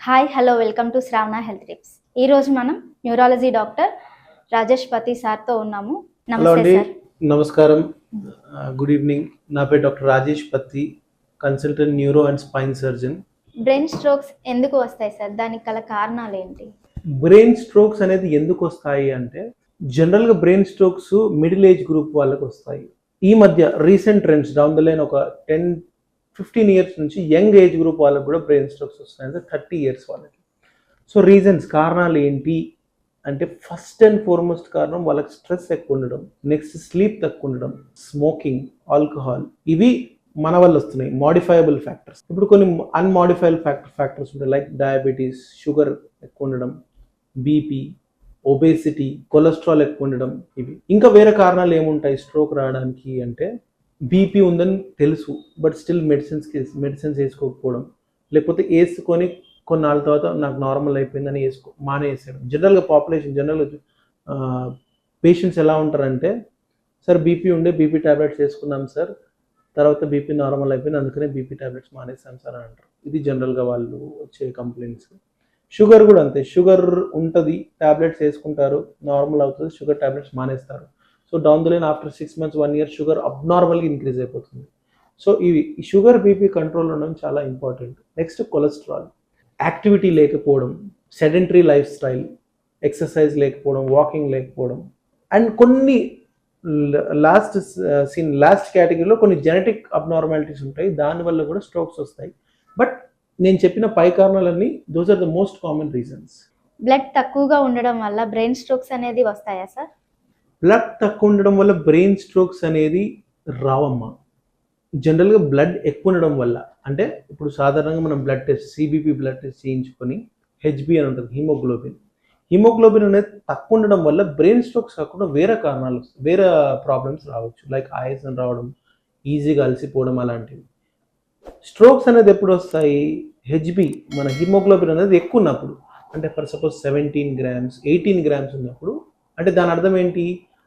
Hi hello welcome to Shravana health tips ఈ రోజు మనం న్యూరాలజీ డాక్టర్ రాజేష్ పతి సార్తో ఉన్నాము. హలో నమస్తే అండి. సార్ నమస్కారం. గుడ్ ఈవినింగ్ నా పేరు doctor Rajesh Patti consultant neuro and spine surgeon brain strokes ఎందుకు వస్తాయి సార్ దానికి గల కారణాలు ఏంటి? బ్రెయిన్ స్ట్రోక్స్ అనేది ఎందుకు వస్తాయి అంటే జనరల్గా brain strokes middle age group వాళ్ళకి వస్తాయి. ఈ మధ్య recent trends down the line ఒక టెన్ ఫిఫ్టీన్ ఇయర్స్ నుంచి యంగ్ ఏజ్ గ్రూప్ వాళ్ళకి కూడా బ్రెయిన్ స్ట్రోక్స్ వస్తాయి అంటే థర్టీ ఇయర్స్ వాళ్ళకి. సో రీజన్స్ కారణాలు ఏంటి? అంటే ఫస్ట్ అండ్ ఫార్మోస్ట్ కారణం వాళ్ళకి స్ట్రెస్ ఎక్కువ ఉండడం నెక్స్ట్ స్లీప్ తక్కువ ఉండడం స్మోకింగ్ ఆల్కహాల్ ఇవి మన వల్ల వస్తున్నాయి. Modifiable factors. ఇప్పుడు కొన్ని అన్మాడిఫైబుల్ ఫ్యాక్టర్ ఫ్యాక్టర్స్ ఉంటాయి. లైక్ డయాబెటీస్ షుగర్ ఎక్కువ ఉండడం బీపీ ఒబేసిటీ కొలెస్ట్రాల్ ఎక్కువ ఉండడం ఇవి. ఇంకా వేరే కారణాలు ఏముంటాయి? స్ట్రోక్ రావడానికి అంటే బీపీ ఉందని తెలుసు బట్ స్టిల్ మెడిసిన్స్కి మెడిసిన్స్ వేసుకోకపోవడం లేకపోతే వేసుకొని కొన్నాళ్ళ తర్వాత నాకు నార్మల్ అయిపోయిందని వేసుకో మానేసాడు. జనరల్గా పాపులేషన్ జనరల్గా పేషెంట్స్ ఎలా ఉంటారంటే సార్ బీపీ ఉండే బీపీ ట్యాబ్లెట్స్ వేసుకున్నాం సార్ తర్వాత బీపీ నార్మల్ అయిపోయింది అందుకనే బీపీ ట్యాబ్లెట్స్ మానేసాం సార్ అని అంటారు. ఇది జనరల్గా వాళ్ళు వచ్చే కంప్లైంట్స్ షుగర్ కూడా అంతే. షుగర్ ఉంటుంది ట్యాబ్లెట్స్ వేసుకుంటారు నార్మల్ అవుతుంది షుగర్ ట్యాబ్లెట్స్ మానేస్తారు. So down the line after six months one year sugar అబ్నార్మల్గా increase అయిపోతుంది. సో ఇవి షుగర్ బీపీ కంట్రోల్ ఉండడం చాలా ఇంపార్టెంట్ నెక్స్ట్ కొలెస్ట్రాల్ యాక్టివిటీ లేకపోవడం సెడెంటరీ లైఫ్ స్టైల్ ఎక్సర్సైజ్ లేకపోవడం వాకింగ్ లేకపోవడం. అండ్ కొన్ని లాస్ట్ సీన్ లాస్ట్ కేటగిరీలో కొన్ని జెనెటిక్ అబ్నార్మాలిటీస్ ఉంటాయి. దానివల్ల కూడా స్ట్రోక్స్ వస్తాయి. బట్ నేను చెప్పిన పై కారణాలన్నీ those are the most common reasons blood తక్కువగా ఉండడం వల్ల బ్రెయిన్ స్ట్రోక్స్ అనేది వస్తాయా సార్ బ్లడ్ తక్కువ ఉండడం వల్ల బ్రెయిన్ స్ట్రోక్స్ అనేది రావమ్మా. జనరల్గా బ్లడ్ ఎక్కువ ఉండడం వల్ల. అంటే ఇప్పుడు సాధారణంగా మనం blood test CBP blood test చేయించుకొని హెచ్బి అని ఉంటుంది హిమోగ్లోబిన్ హిమోగ్లోబిన్ అనేది తక్కువ ఉండడం వల్ల బ్రెయిన్ స్ట్రోక్స్ కాకుండా వేరే కారణాలు వేరే ప్రాబ్లమ్స్ రావచ్చు. లైక్ ఆయాసం రావడం ఈజీగా అలసిపోవడం అలాంటివి. స్ట్రోక్స్ అనేది ఎప్పుడు వస్తాయి? హెచ్బి మన హిమోగ్లోబిన్ అనేది ఎక్కువ ఉన్నప్పుడు. అంటే for suppose seventeen grams eighteen grams ఉన్నప్పుడు అంటే దాని అర్థం ఏంటి?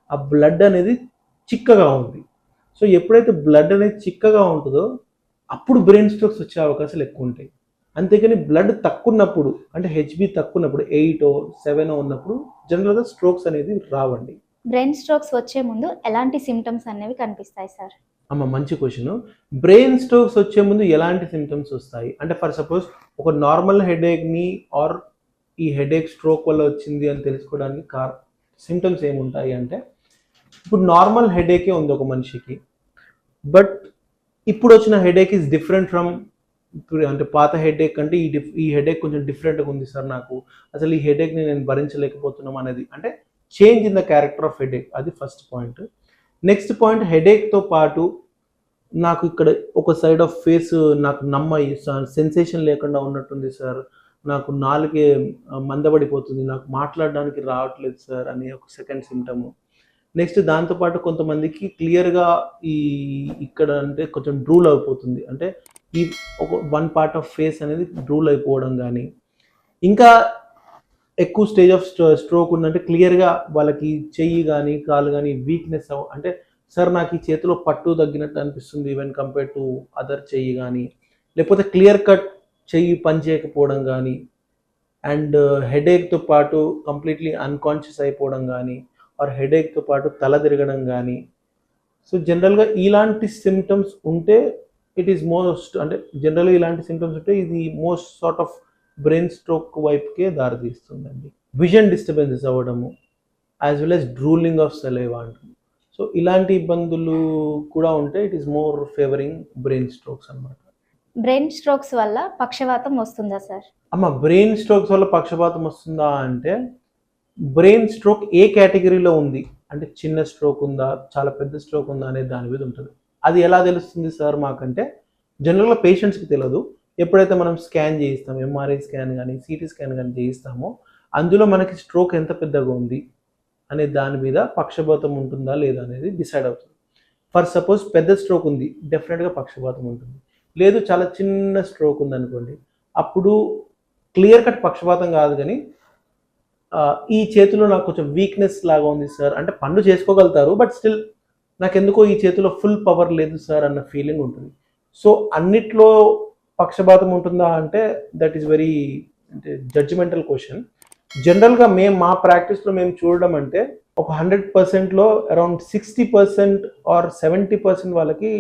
ఆ బ్లడ్ అనేది చిక్కగా ఉంది. సో ఎప్పుడైతే బ్లడ్ అనేది చిక్కగా ఉంటుందో అప్పుడు బ్రెయిన్ స్ట్రోక్స్ వచ్చే అవకాశాలు ఎక్కువ ఉంటాయి. అంతేకాని బ్లడ్ తక్కువ ఉన్నప్పుడు అంటే హెచ్బి తక్కువ ఉన్నప్పుడు ఎయిట్ సెవెన్ ఉన్నప్పుడు జనరల్గా స్ట్రోక్స్ అనేది రావండి. బ్రెయిన్ స్ట్రోక్స్ వచ్చే ముందు ఎలాంటి సిమ్టమ్స్ అనేవి కనిపిస్తాయి సార్ అమ్మ మంచి క్వశ్చన్ బ్రెయిన్ స్ట్రోక్స్ వచ్చే ముందు ఎలాంటి సిమ్టమ్స్ వస్తాయి? అంటే ఫర్ సపోజ్ ఒక నార్మల్ హెడేక్ని ఆర్ ఈ హెడేక్ స్ట్రోక్ వల్ల వచ్చింది అని తెలుసుకోవడానికి కార్ సిమ్టమ్స్ ఏముంటాయి అంటే ఇప్పుడు నార్మల్ హెడేకే ఉంది ఒక మనిషికి బట్ ఇప్పుడు వచ్చిన హెడేక్ ఈజ్ డిఫరెంట్ ఫ్రమ్ ఇప్పుడు అంటే పాత హెడేక్ అంటే ఈ డిఫ్ ఈ హెడేక్ కొంచెం డిఫరెంట్గా ఉంది సార్ నాకు. అసలు ఈ హెడేక్ని నేను భరించలేకపోతున్నాం అనేది. అంటే change in the character of headache అది ఫస్ట్ పాయింట్ నెక్స్ట్ పాయింట్ హెడేక్తో పాటు నాకు ఇక్కడ ఒక సైడ్ ఆఫ్ ఫేస్ నాకు నమ్మ సెన్సేషన్ లేకుండా ఉన్నట్టుంది సార్. నాకు నాలుగే మందబడిపోతుంది. నాకు మాట్లాడడానికి రావట్లేదు సార్ అనే ఒక సెకండ్ సిమ్టమ్ నెక్స్ట్ దాంతోపాటు కొంతమందికి క్లియర్గా ఈ ఇక్కడ అంటే కొంచెం డ్రూల్ అయిపోతుంది. అంటే ఈ ఒక వన్ పార్ట్ ఆఫ్ ఫేస్ అనేది డ్రూల్ అయిపోవడం కానీ ఇంకా ఎక్కువ స్టేజ్ ఆఫ్ స్ట్రోక్ ఉందంటే క్లియర్గా వాళ్ళకి చెయ్యి కానీ కాలు కానీ వీక్నెస్ అంటే సార్ నాకు ఈ చేతిలో పట్టు తగ్గినట్టు అనిపిస్తుంది ఈవెన్ కంపేర్ టు అదర్ చెయ్యి కానీ లేకపోతే క్లియర్ కట్ చెయ్యి పనిచేయకపోవడం కానీ అండ్ uh, హెడేక్తో పాటు కంప్లీట్లీ అన్కాన్షియస్ అయిపోవడం కానీ ఆర్ హెడేక్తో పాటు తల తిరగడం కానీ సో జనరల్గా ఇలాంటి సిమ్టమ్స్ ఉంటే ఇట్ ఈస్ మోస్ట్ అంటే జనరల్గా ఇలాంటి సిమ్టమ్స్ ఉంటే ఇది most sort of brain stroke వైపుకే దారితీస్తుందండి. విజన్ డిస్టర్బెన్సెస్ అవ్వడము as well as drooling of saliva అంటుంది సో ఇలాంటి ఇబ్బందులు కూడా ఉంటే it is more favouring brain strokes అన్నమాట. బ్రెయిన్ స్ట్రోక్స్ వల్ల పక్షవాతం వస్తుందా సార్? అమ్మ బ్రెయిన్ స్ట్రోక్స్ వల్ల పక్షపాతం వస్తుందా అంటే బ్రెయిన్ స్ట్రోక్ ఏ కేటగిరీలో ఉంది? అంటే చిన్న స్ట్రోక్ ఉందా చాలా పెద్ద స్ట్రోక్ ఉందా అనే దాని మీద ఉంటుంది. అది ఎలా తెలుస్తుంది సార్ మాకంటే జనరల్గా పేషెంట్స్కి తెలియదు ఎప్పుడైతే మనం స్కాన్ చేయిస్తాం ఎంఆర్ఐ స్కాన్ కానీ సిటీ స్కాన్ కానీ చేయిస్తామో అందులో మనకి స్ట్రోక్ ఎంత పెద్దగా ఉంది అనే దాని మీద పక్షపాతం ఉంటుందా లేదా అనేది డిసైడ్ అవుతుంది. ఫర్ సపోజ్ పెద్ద స్ట్రోక్ ఉంది డెఫినెట్గా పక్షపాతం ఉంటుంది. లేదు చాలా చిన్న స్ట్రోక్ ఉంది అనుకోండి అప్పుడు క్లియర్ కట్ పక్షపాతం కాదు కానీ ఈ చేతిలో నాకు కొంచెం వీక్నెస్ లాగా ఉంది సార్ అంటే పనులు చేసుకోగలుగుతారు బట్ స్టిల్ నాకు ఎందుకో ఈ చేతిలో ఫుల్ పవర్ లేదు సార్ అన్న ఫీలింగ్ ఉంటుంది. సో అన్నిట్లో పక్షపాతం ఉంటుందా అంటే దట్ ఈస్ వెరీ అంటే జడ్జిమెంటల్ క్వశ్చన్ జనరల్గా మేము మా ప్రాక్టీస్లో మేము చూడడం అంటే ఒక హండ్రెడ్ పర్సెంట్లో around sixty percent or seventy percent వాళ్ళకి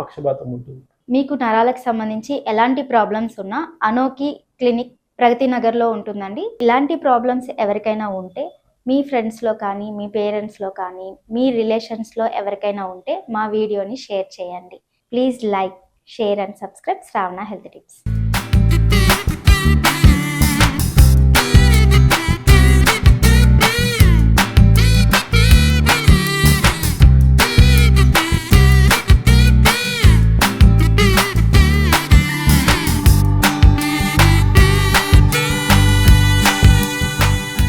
పక్షపాతం ఉంటుంది. మీకు నరాలకు సంబంధించి ఎలాంటి ప్రాబ్లమ్స్ ఉన్నా అనోకి క్లినిక్ ప్రగతి నగర్లో ఉంటుందండి. ఇలాంటి ప్రాబ్లమ్స్ ఎవరికైనా ఉంటే మీ ఫ్రెండ్స్లో కానీ మీ పేరెంట్స్లో కానీ మీ రిలేషన్స్లో ఎవరికైనా ఉంటే మా వీడియోని షేర్ చేయండి. Please like share and subscribe Shravana health tips.